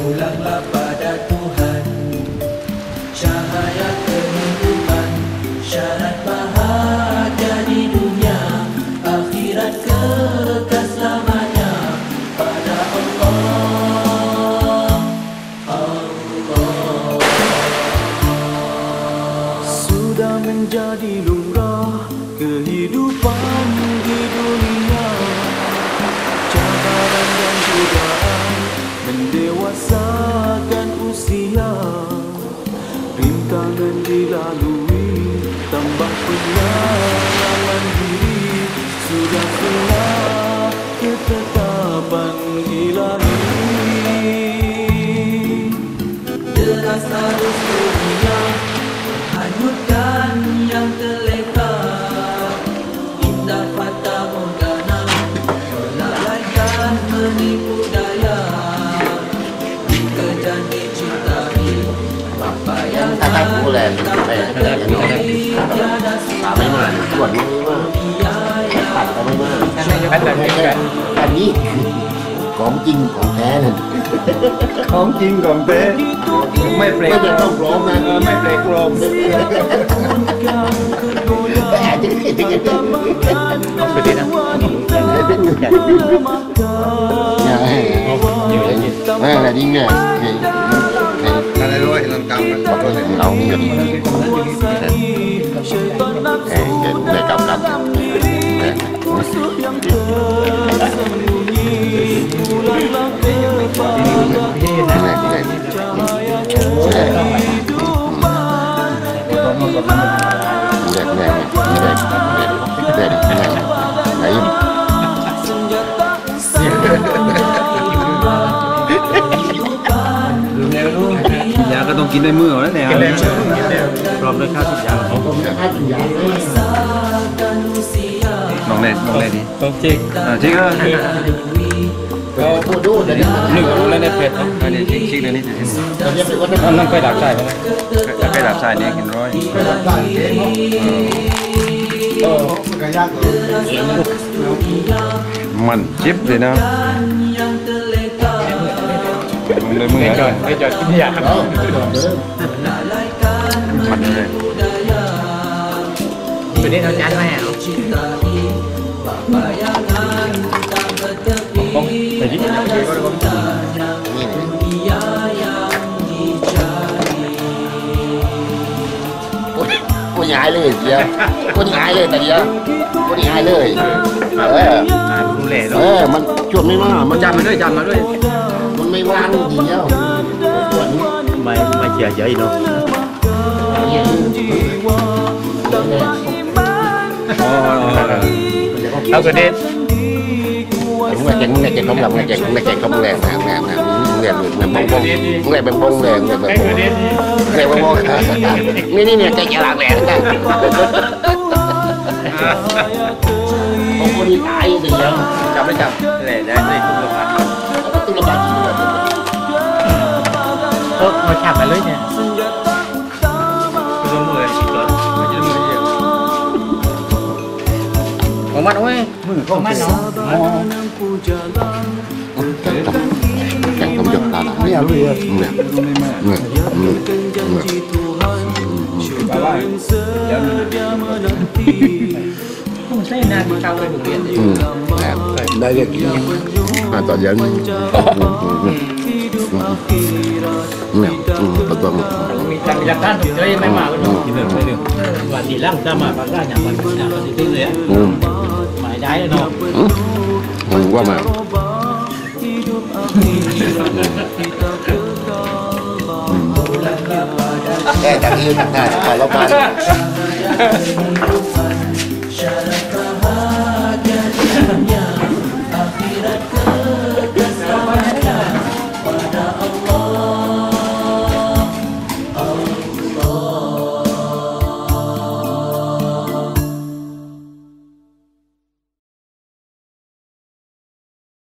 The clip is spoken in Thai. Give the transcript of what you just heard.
Pulanglah pada Tuhan. Cahaya kehidupan Syarat bahagia di dunia. Akhirat kekal selamanya Pada Allah. Sudah menjadi lumrah kehidupan coração. มาก อันนั้นเป็นกัน อันนี้ของจริงของแท้นั่น ของจริงของเต้ไม่เปล ไม่ ก จะต้องร้องนะ เออไม่เปลกลม แต่อาจจะไม่ถึงกัน ไปดีนะ เนี่ยแม่อะไรนี่เนี่ย อะไร cần mà để cảm động Yeah, yeah, yeah, yeah, yeah, yeah, yeah, yeah, ยาก็ต้องกินด้วยมือแล้วเนี่ยพร้อมด้วยข้าวทุกอย่างผมจะให้กินยา Misalkan usia ลองเล่นลองเล่นดิต้องจิกอ่าจริงอะก็พูดดูเดี๋ยวนี้นึกว่าเล่นในเพจอันนี้ชิคชิคเลยนี่จะเห็นตอนนี้เป็นวันอันนั้นไปดักใส่ไปนะถ้าใครดับสายเนี่ยกินร้อยเออมันก็ยากเลยมันจิ๊บเลยนะ เลยมือไม่จอดไม่จอดที่อยากแล้วเดิน Melalaikan มันเลยตัวนี้เราจัดไว้อะ Cintai Bapayangan tak bertepi ไปดิ Tanya dunia yang dicari กูย้ายเลยเดียวกูย้ายเลยแต่เดียวกูย้ายเลย เออเออ มันชวนไม่มามันจำมาด้วยจำมาด้วย ไม่ว่างเดียวชวนไม่ไม่เฉียดเยอะเนาะเนี่ยเอากระเด็นมึงแกงมึงแกงเขาแบบมึงแกงมึงแกงเขาแรงนะแรงนะมึงแรงมึงแรงบงบงมึงแรงเป็นบงแรงแรงเป็นบงแรงบงบงนี่นี่เนี่ยแกงหลังแรงนะบงคนที่ตายเดียวจำไม่จำแหละได้ได้ทุกเรื่องตุ้งระบาดจริงเลยเออมาขับไปเลยเนี่ยคือมืออีกตัวไม่ใช่มือเดียวของมันเว้ยมือของมันเนา Ơ, nó chạm lại lưới nha. Số 10 chỉ tuần Nó chỉ 10 nhiều. Có mặt không ấy? Có mặt không? Không giật là lại Nghe rồi Nghe Nghe ไปโรงเรียนอืมได้เรียกกี่อ่าตอเย็นเนี่ยอืมประตูมีทางหลักฐานถูกใจไม่มาก็ต้องกินเลยไม่ลืมวันที่ล่างจะมาปากล่างอย่างวันนี้วันที่ตื้อเลยอืมหมายได้เนาะอืมผมว่ามาแค่จากนี้ทำงานขอรับกา